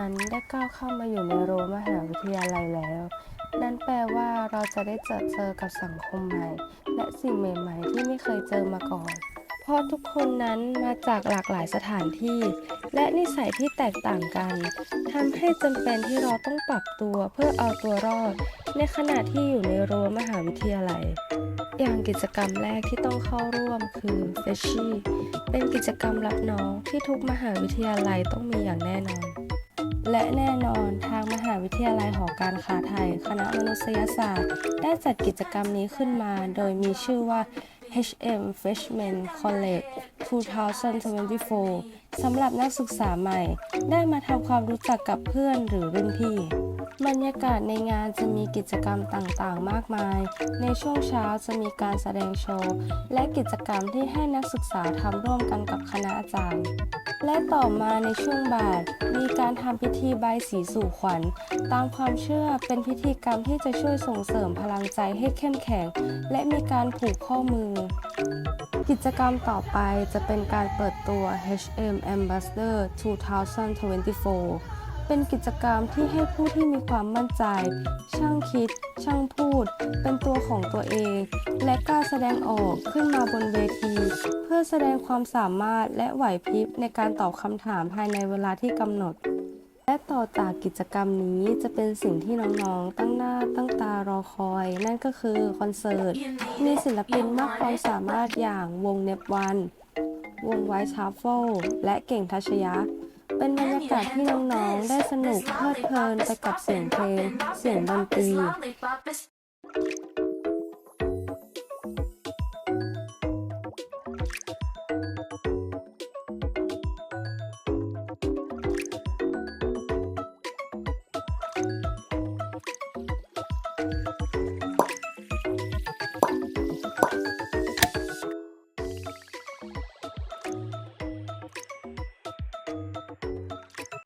นั้นได้ก้าวเข้ามาอยู่ในรั้วมหาวิทยาลัยแล้ว นั่นแปลว่าเราจะได้เจอเจอกับสังคมใหม่ และสิ่งใหม่ ๆ ที่ไม่เคยเจอมาก่อน เพราะทุกคนนั้นมาจากหลากหลายสถานที่ และนิสัยที่แตกต่างกันทำให้จำเป็นที่เราต้องปรับตัวเพื่อเอาตัวรอด ในขณะที่อยู่ในรั้วมหาวิทยาลัยอย่างกิจกรรมแรกที่ต้องเข้าร่วมคือ f e s h i เป็นกิจกรรมรับน้องที่ทุกมหาวิทยาลัยต้องมีอย่างแน่นอน และแน่นอนทางมหาวิทยาลัยหอการค้าไทย คณะมนุษยศาสตร์ ได้จัดกิจกรรมนี้ขึ้นมา โดยมีชื่อว่า HM Freshman College 2024 สำหรับนักศึกษาใหม่ ได้มาทำความรู้จักกับเพื่อนหรือรุ่นพี่ บรรยากาศในงานจะมีกิจกรรมต่างๆ มากมาย ในช่วงเช้าจะมีการแสดงโชว์ และกิจกรรมที่ให้นักศึกษาทำร่วมกันกับคณะอาจารย์ และต่อมาในช่วงบ่ายมีการทำพิธีใบสีสู่ขวัญ ตามความเชื่อเป็นพิธีกรรมที่จะช่วยส่งเสริมพลังใจให้เข้มแข็ง และมีการผูกข้อมือ กิจกรรมต่อไปจะเป็นการเปิดตัว HM Ambassador 2024 เป็นกิจกรรมที่ให้ผู้ที่มีความมั่นใจ ช่างคิด ช่างพูด เป็นตัวของตัวเอง และกล้าแสดงออกขึ้นมาบนเวที เพื่อแสดงความสามารถและไหวพริบในการตอบคำถามภายในเวลาที่กำหนด และต่อจากกิจกรรมนี้จะเป็นสิ่งที่น้องๆ ตั้งหน้าตั้งตารอคอย นั่นก็คือคอนเสิร์ต มีศิลปินมากความสามารถอย่างวงเนบวัน วงไวท์ชาร์ฟลและเก่งทัชยะ เป็นบรรยากาศที่น้องๆ ได้สนุกเพลิดเพลินไปกับเสียงเพลง เสียงดนตรีเ